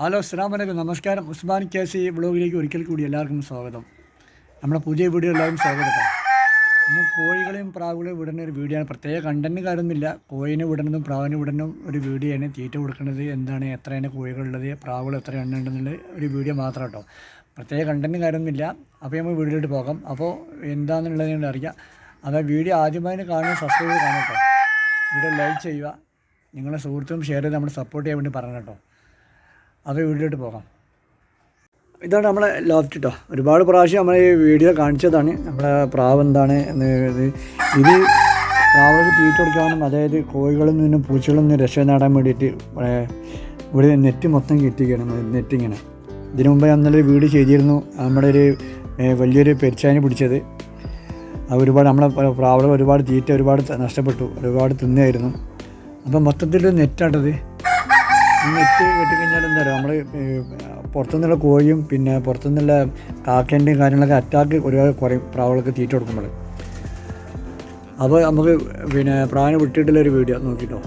Hello അസ്സാം വലൈക്കും നമസ്കാരം. ഉസ്മാൻ കെ സി ബ്ലോഗിലേക്ക് ഒരിക്കൽ കൂടി എല്ലാവർക്കും സ്വാഗതം. നമ്മുടെ പുതിയ വീഡിയോ എല്ലാവരും സ്വാഗതം. ഇന്ന് കോഴികളെയും പ്രാവുകളെയും വിടുന്ന ഒരു വീഡിയോ ആണ്. പ്രത്യേക കണ്ടന്റ് കാര്യമൊന്നുമില്ല. കോഴിനെ വിടുന്നതും പ്രാവിനെ വിടുന്നതും ഒരു വീഡിയോ ആണ്. തീറ്റ കൊടുക്കുന്നത് എന്താണ്? എത്രയാണ് കോഴികളുള്ളത്? പ്രാവുകൾ എത്ര എണ്ണ ഉണ്ടെന്നുള്ള ഒരു വീഡിയോ മാത്രം കേട്ടോ. പ്രത്യേക കണ്ടന്റ് കാര്യമൊന്നുമില്ല. അപ്പോൾ നമ്മൾ വീഡിയോയിലോട്ട് പോകാം. അപ്പോൾ എന്താണെന്നുള്ളത് കൊണ്ട് അറിയാം. അപ്പോൾ വീഡിയോ ആദ്യമായി കാണുന്ന സബ്സ്ക്രൈബ് കാണാം കേട്ടോ. വീഡിയോ ലൈക്ക് ചെയ്യുക. നിങ്ങളുടെ സുഹൃത്തും ഷെയർ ചെയ്ത് നമ്മൾ സപ്പോർട്ട് ചെയ്യാൻ വേണ്ടി പറഞ്ഞു കേട്ടോ. അത് വീട്ടിലോട്ട് പോകാം. ഇതാണ് നമ്മളെ ലോഫ്റ്റ് കേട്ടോ ഒരുപാട് പ്രാവശ്യം നമ്മൾ ഈ വീഡിയോ കാണിച്ചതാണ്. നമ്മളെ പ്രാവ് എന്താണ് എന്ന് ഇത് പ്രാവുകൾക്ക് തീറ്റ കൊടുക്കാനും അതായത് കോഴികളിൽ നിന്നും പൂച്ചകളിൽ നിന്നും രക്ഷ നേടാൻ വേണ്ടിയിട്ട് ഇവിടെ നെറ്റ് മൊത്തം കിട്ടിക്കണം നെറ്റിങ്ങനെ ഇതിനു മുമ്പ് നമ്മളൊരു വീട് ചെയ്തിരുന്നു. നമ്മുടെ ഒരു വലിയൊരു പെരിച്ചാനി പിടിച്ചത്. ഒരുപാട് നമ്മളെ പ്രാവുകൾ ഒരുപാട് തീറ്റ ഒരുപാട് നഷ്ടപ്പെട്ടു. ഒരുപാട് തിന്നായിരുന്നു. അപ്പം മൊത്തത്തിൽ നെറ്റാട്ടത് നെറ്റ് കെട്ടിക്കഴിഞ്ഞാൽ എന്താ പറയുക നമ്മൾ പുറത്തുനിന്നുള്ള കോഴിയും പിന്നെ പുറത്തുനിന്നുള്ള കാക്കേന്റെയും കാര്യങ്ങളൊക്കെ അറ്റാക്ക് ഒരുപാട് കുറയും പ്രാവുകൾക്ക് തീറ്റ കൊടുക്കുമ്പോൾ അപ്പോൾ നമുക്ക് പിന്നെ പ്രാവിനെ വിട്ടിട്ടുള്ള ഒരു വീഡിയോ നോക്കിട്ടോ.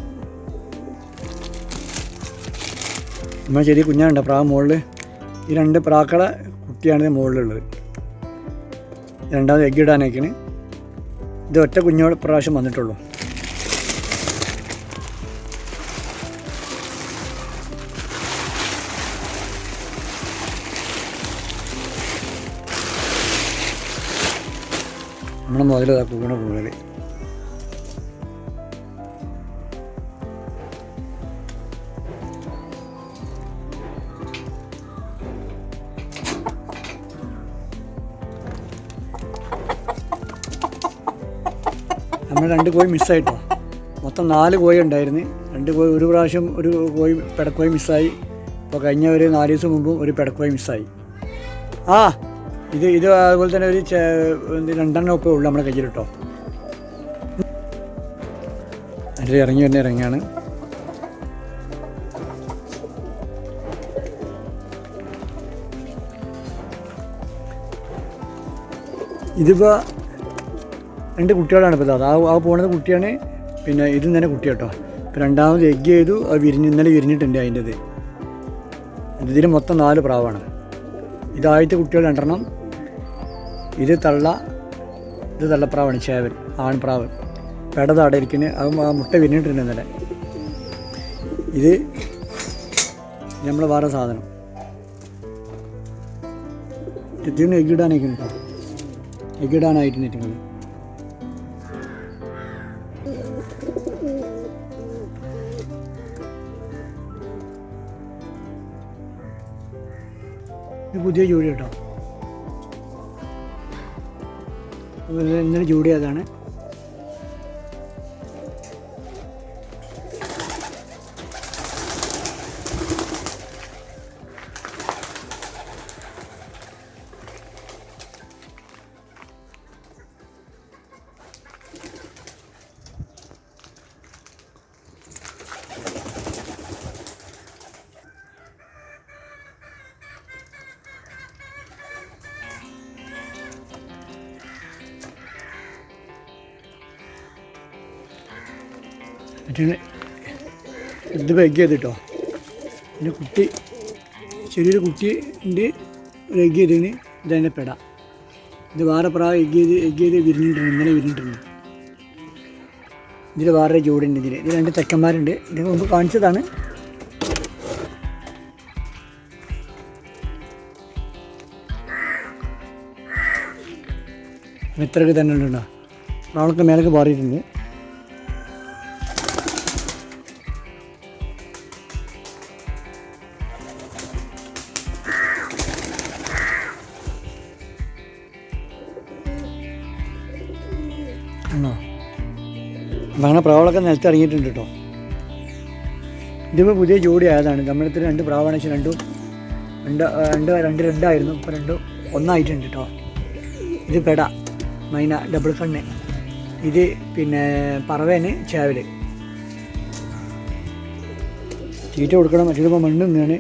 നമ്മൾ ചെറിയ കുഞ്ഞാണ്ട പ്രാവ് മുകളിൽ ഈ രണ്ട് പ്രാക്കളെ കുട്ടിയാണ് മുകളിലുള്ളത് രണ്ടാമത് എഗ്ഗ് ഇടാനേക്കിന് ഇത് ഒറ്റ കുഞ്ഞോട് പ്രാവശ്യം വന്നിട്ടുള്ളൂ. നമ്മുടെ മുതൽ കൂണ കൂടുതൽ നമ്മൾ രണ്ട് കോഴി മിസ്സായിട്ടോ. മൊത്തം നാല് കോഴി ഉണ്ടായിരുന്നു. രണ്ട് കോഴി ഒരു പ്രാവശ്യം ഒരു കോഴി പെടക്കോഴി മിസ്സായി. ഇപ്പോൾ കഴിഞ്ഞ ഒരു നാല് ദിവസം മുമ്പും ഒരു പെടക്കോഴി മിസ്സായി. ആ ഇത് ഇത് അതുപോലെ തന്നെ ഒരു രണ്ടെണ്ണം ഒക്കെ ഉള്ളു നമ്മുടെ കയ്യിൽ കേട്ടോ അതിൽ ഇറങ്ങി വരുന്ന ഇറങ്ങിയാണ് ഇതിപ്പോൾ രണ്ട് കുട്ടികളാണ് ഇപ്പോൾ അത് ആ പോണത് കുട്ടിയാണ് പിന്നെ ഇതും തന്നെ കുട്ടി കേട്ടോ ഇപ്പം രണ്ടാമത് എഗ് ചെയ്തു അത് വിരിഞ്ഞ് ഇന്നലെ വിരിഞ്ഞിട്ടുണ്ട് അതിന്റെത്. ഇതിൽ മൊത്തം നാല് പ്രാവാണ്. ഇതാദ്യത്തെ കുട്ടികൾ രണ്ടെണ്ണം ഇത് തള്ള ഇത് തള്ളപ്രാവാണ് ചേവൻ ആൺപ്രാവ്. പെടതാടെ ഇരിക്കുന്നത് അത് ആ മുട്ട വിരിഞ്ഞിട്ടുണ്ട് ഇന്നലെ. ഇത് നമ്മൾ വേറെ സാധനം. ഇതിന് എഗ്ഗിടാനൊക്കെ കേട്ടോ. എഗ്ഗിടാനായിട്ട് നിൽക്കുന്നത്. ഇത് പുതിയ ജോലി കേട്ടോ. ഇത് ഇന്നലെ മറ്റേ ഇത് എഗ് ചെയ്തിട്ടോ. പിന്നെ കുട്ടി ചെറിയൊരു കുട്ടി ഉണ്ട് ഒരു എഗ് ചെയ്തതിന് തന്നെ പെട. ഇത് വേറെ പ്രാവ് എഗ് ചെയ്ത് എഗ് ചെയ്ത് വിരിഞ്ഞിട്ടുണ്ട് ഇന്നലെ വിരിഞ്ഞിട്ടുണ്ട്. ഇതിൽ വേറെ ജോഡിയുണ്ട് ഇതിൽ ഇതിൽ രണ്ട് തെക്കന്മാരുണ്ട് ഇത് മുമ്പ് കാണിച്ചതാണ്. ഇത്രയൊക്കെ തന്നെ ഉണ്ടോ പ്രാവളൊക്കെ മേലൊക്കെ മാറിയിട്ടുണ്ട്. അങ്ങനെ പ്രാവളൊക്കെ നിലത്ത് ഇറങ്ങിയിട്ടുണ്ട് കേട്ടോ. ഇതിപ്പോൾ പുതിയ ജോഡി ആയതാണ്. തമിഴത്തിൽ രണ്ട് പ്രാവാണ് രണ്ടും രണ്ട് രണ്ട് രണ്ട് രണ്ടായിരുന്നു. ഇപ്പോൾ രണ്ട് ഒന്നായിട്ടുണ്ട് കേട്ടോ. ഇത് പെട മൈന ഡബിൾ കണ്ണ് ഇത് പിന്നെ പറവേന് ചേവൽ തീറ്റ കൊടുക്കണം. മറ്റൊരു മണ്ണ് നിന്നാണ്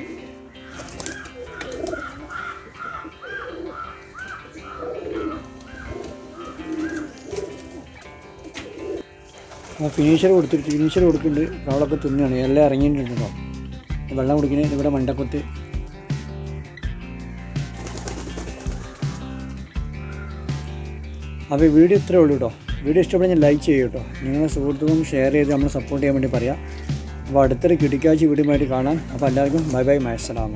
ഫിനിഷർ കൊടുത്തിട്ട് ഫിനിഷർ കൊടുക്കുന്നുണ്ട് അവളൊക്കെ തിന്നുകയാണ് എല്ലാം ഇറങ്ങിയിട്ടുണ്ടോ വെള്ളം കുടിക്കുന്നത് ഇവിടെ മണ്ടക്കൊത്ത്. അപ്പോൾ വീഡിയോ ഇത്രേ ഉള്ളൂ കേട്ടോ. വീഡിയോ ഇഷ്ടപ്പെടുന്ന ലൈക്ക് ചെയ്യൂ കേട്ടോ. നിങ്ങളുടെ സുഹൃത്തുക്കളും ഷെയർ ചെയ്ത് നമ്മളെ സപ്പോർട്ട് ചെയ്യാൻ വേണ്ടി പറയാം. അപ്പോൾ അടുത്തൊരു കിടിക്കാഴ്ച വീഡിയോ കാണാം. അപ്പോൾ എല്ലാവർക്കും ബൈ ബൈ മയസ്സലാമ